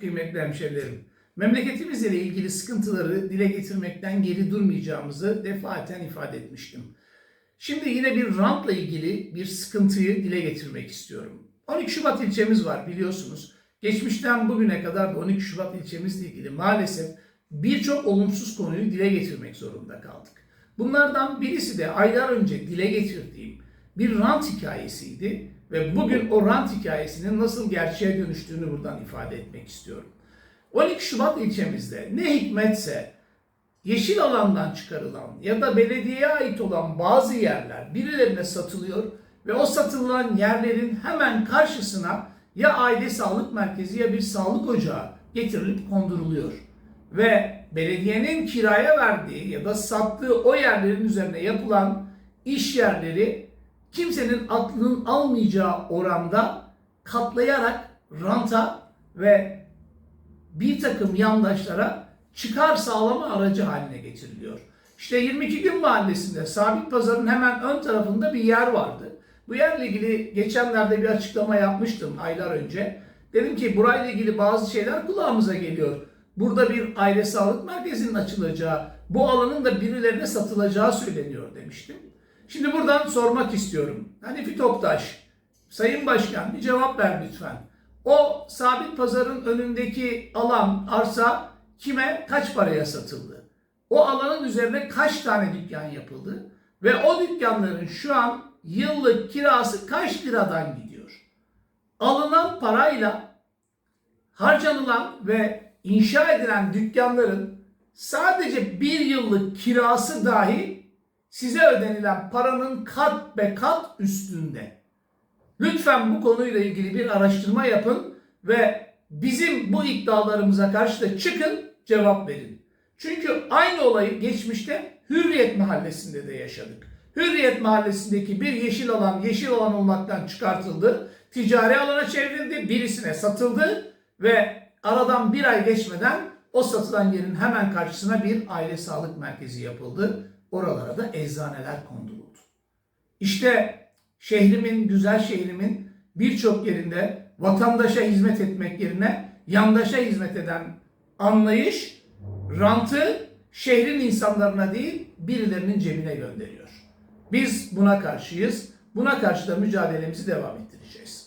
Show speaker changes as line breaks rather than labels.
kıymetli hemşerilerim. Memleketimizle ilgili sıkıntıları dile getirmekten geri durmayacağımızı defaten ifade etmiştim. Şimdi yine bir rantla ilgili bir sıkıntıyı dile getirmek istiyorum. 12 Şubat ilçemiz var biliyorsunuz. Geçmişten bugüne kadar da 12 Şubat ilçemizle ilgili maalesef birçok olumsuz konuyu dile getirmek zorunda kaldık. Bunlardan birisi de aylar önce dile getirdiğim bir rant hikayesiydi ve bugün o rant hikayesinin nasıl gerçeğe dönüştüğünü buradan ifade etmek istiyorum. 12 Şubat ilçemizde ne hikmetse yeşil alandan çıkarılan ya da belediyeye ait olan bazı yerler birilerine satılıyor ve o satılan yerlerin hemen karşısına ya aile sağlık merkezi ya bir sağlık ocağı getirilip konduruluyor. Ve belediyenin kiraya verdiği ya da sattığı o yerlerin üzerine yapılan iş yerleri kimsenin aklının almayacağı oranda katlayarak ranta ve bir takım yandaşlara çıkar sağlama aracı haline getiriliyor. İşte 22 gün mahallesinde Sabit Pazar'ın hemen ön tarafında bir yer vardı. Bu yerle ilgili geçenlerde bir açıklama yapmıştım aylar önce. Dedim ki burayla ilgili bazı şeyler kulağımıza geliyor. Burada bir aile sağlık merkezinin açılacağı, bu alanın da birilerine satılacağı söyleniyor demiştim. Şimdi buradan sormak istiyorum. Hanifi Toptaş, Sayın Başkan bir cevap ver lütfen. O sabit pazarın önündeki alan, arsa kime kaç paraya satıldı? O alanın üzerine kaç tane dükkan yapıldı? Ve o dükkanların şu an yıllık kirası kaç liradan gidiyor? Alınan parayla harcanılan ve inşa edilen dükkanların sadece bir yıllık kirası dahi size ödenilen paranın kat be kat üstünde. Lütfen bu konuyla ilgili bir araştırma yapın ve bizim bu iddialarımıza karşı da çıkın cevap verin. Çünkü aynı olayı geçmişte Hürriyet Mahallesi'nde de yaşadık. Hürriyet Mahallesi'ndeki bir yeşil alan yeşil alan olmaktan çıkartıldı. Ticari alana çevrildi, birisine satıldı ve aradan bir ay geçmeden o satılan yerin hemen karşısına bir aile sağlık merkezi yapıldı. Oralara da eczaneler konduruldu. İşte şehrimin, güzel şehrimin birçok yerinde vatandaşa hizmet etmek yerine yandaşa hizmet eden anlayış rantı şehrin insanlarına değil birilerinin cebine gönderiyor. Biz buna karşıyız. Buna karşı da mücadelemizi devam ettireceğiz.